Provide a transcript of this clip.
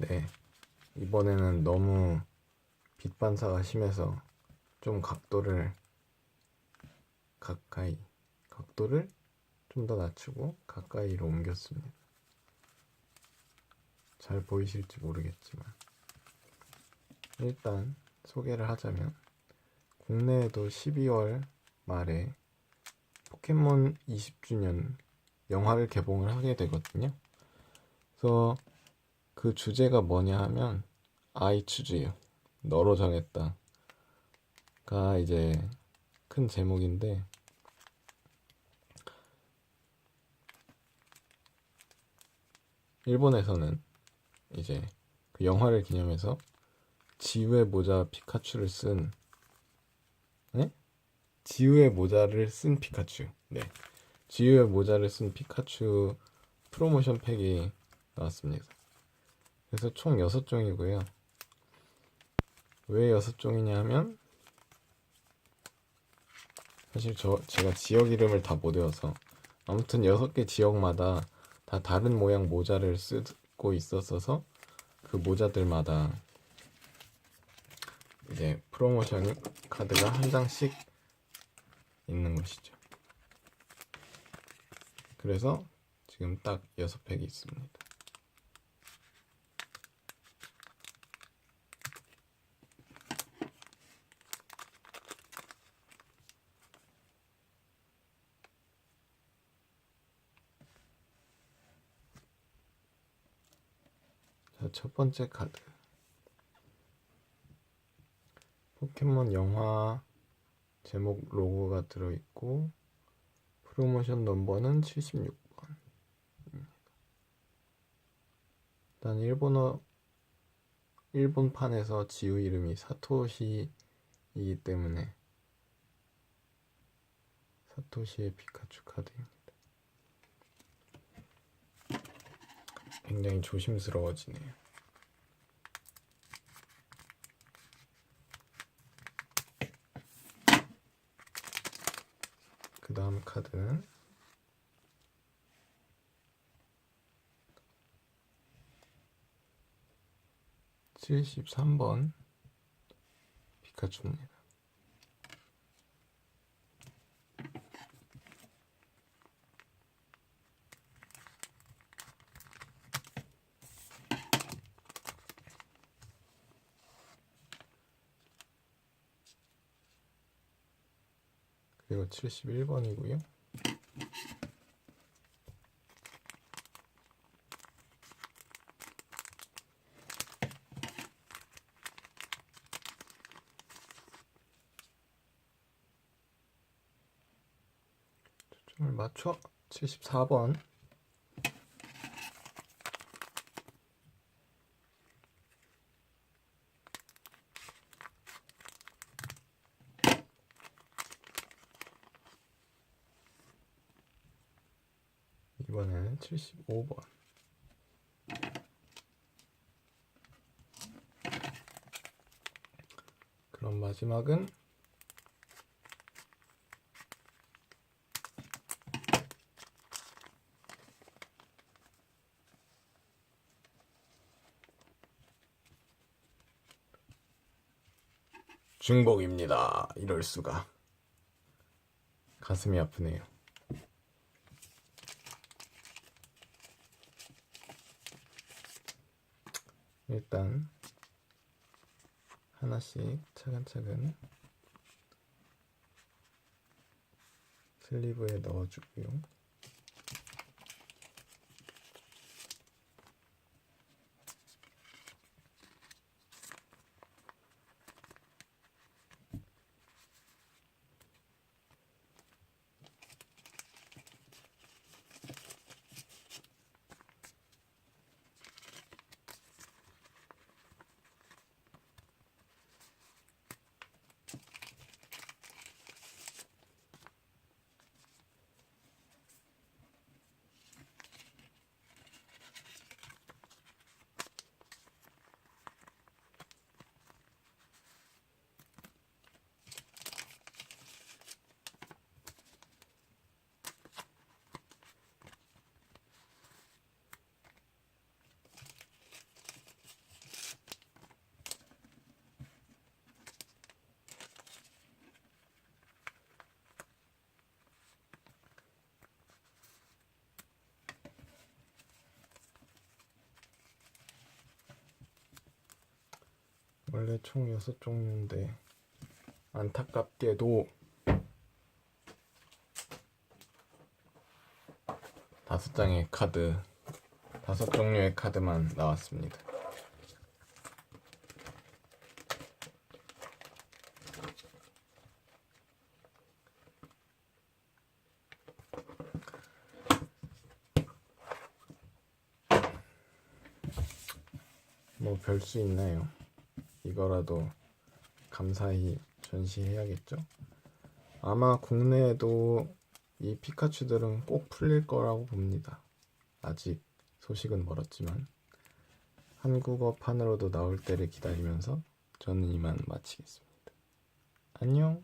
네. 이번에는 너무 빛 반사가 심해서 좀 각도를 가까이, 각도를 좀 더 낮추고 가까이로 옮겼습니다. 잘 보이실지 모르겠지만. 일단 소개를 하자면, 국내에도 12월 말에 포켓몬 20주년 영화를 개봉을 하게 되거든요. 그래서 그 주제가 뭐냐 하면 I choose you. 너로 정했다 가 이제 큰 제목인데 일본에서는 이제 그 영화를 기념해서 지우의 모자 피카츄를 쓴 네? 지우의 모자를 쓴 피카츄. 네. 지우의 모자를 쓴 피카츄 프로모션 팩이 나왔습니다. 그래서 총 6종이고요. 왜 6종이냐 하면 사실 저 제가 지역 이름을 다 못 외워서 아무튼 6개 지역마다 다 다른 모양 모자를 쓰고 있었어서 그 모자들마다 이제 프로모션 카드가 한 장씩 있는 것이죠. 그래서 지금 딱 6팩이 있습니다. 첫 번째 카드. 포켓몬 영화 제목 로고가 들어있고, 프로모션 넘버는 76번. 일단 일본어, 일본판에서 지우 이름이 사토시이기 때문에, 사토시의 피카츄 카드입니다. 굉장히 조심스러워지네요. 그 다음 카드는 칠십삼 번 피카츄입니다. 그리고 71번이고요. 초점을 맞춰 74번 이번에는 75번 그럼 마지막은 중복입니다. 이럴 수가. 가슴이 아프네요. 일단 하나씩 차근차근 슬리브에 넣어주고요. 원래 총 6종류인데 안타깝게도 다섯 장의 카드 다섯 종류의 카드만 나왔습니다. 뭐 별 수 있나요? 이거라도 감사히 전시해야겠죠? 아마 국내에도 이 피카츄들은 꼭 풀릴 거라고 봅니다. 아직 소식은 멀었지만 한국어판으로도 나올 때를 기다리면서 저는 이만 마치겠습니다. 안녕.